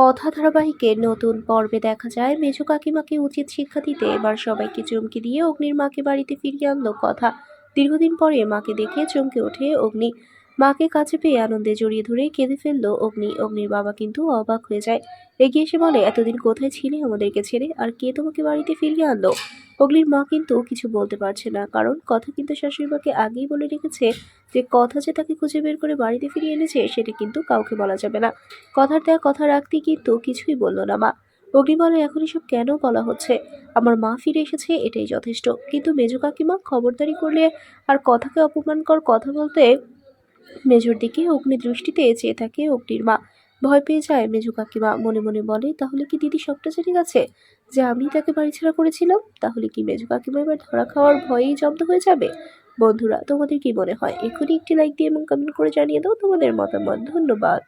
কথা ধারাবাহিকের নতুন পর্বে দেখা যায়। মেজো কাকিমাকে উচিত শিক্ষা দিতে এবার সবাইকে চমকে দিয়ে অগ্নির মাকে বাড়িতে ফিরিয়ে আনলো কথা। দীর্ঘদিন পরে মাকে দেখে চমকে ওঠে অগ্নি। মাকে কাছে পেয়ে আনন্দে জড়িয়ে ধরে কেঁদে ফেলল অগ্নি। অগ্নির বাবা কিন্তু অবাক হয়ে যায়। এগিয়ে এসে বলে, এতদিন কোথায় ছিলে আমাদেরকে ছেড়ে? আর কে তোমাকে বাড়িতে ফিরিয়ে আনলো? অগ্নির মা কিন্তু কিছু বলতে পারছে না, কারণ কথা কিন্তু শাশুড়ি মাকে আগেই বলে রেখেছে যে কথা যে তাকে খুঁজে বের করে বাড়িতে ফিরিয়ে এনেছে, সেটা কিন্তু কাউকে বলা যাবে না। কথার দেয়া কথা রাখতে কিন্তু কিছুই বলল না মা। অগ্নি বলে এখন এসব কেন বলা হচ্ছে? আমার মা ফিরে এসেছে, এটাই যথেষ্ট। কিন্তু মেজো কাকিমা খবরদারি করলে আর কথাকে অপমানকর কথা বলতে মেজোর দিকে অগ্নি দৃষ্টিতে চেয়ে থাকে অগ্নির মা। ভয় পেয়ে যায় মেজু কাকিমা মনে মনে বলে, তাহলে কি দিদি সবটা জেনে গেছে যে আমি তাকে বাড়ি ছাড়া করেছিলাম? তাহলে কি মেজু কাকিমা এবার ধরা খাওয়ার ভয়েই জব্দ হয়ে যাবে? বন্ধুরা, তোমাদের কি মনে হয়? এখনই একটি লাইক দিয়ে এবং কমেন্ট করে জানিয়ে দাও তোমাদের মতামত। ধন্যবাদ।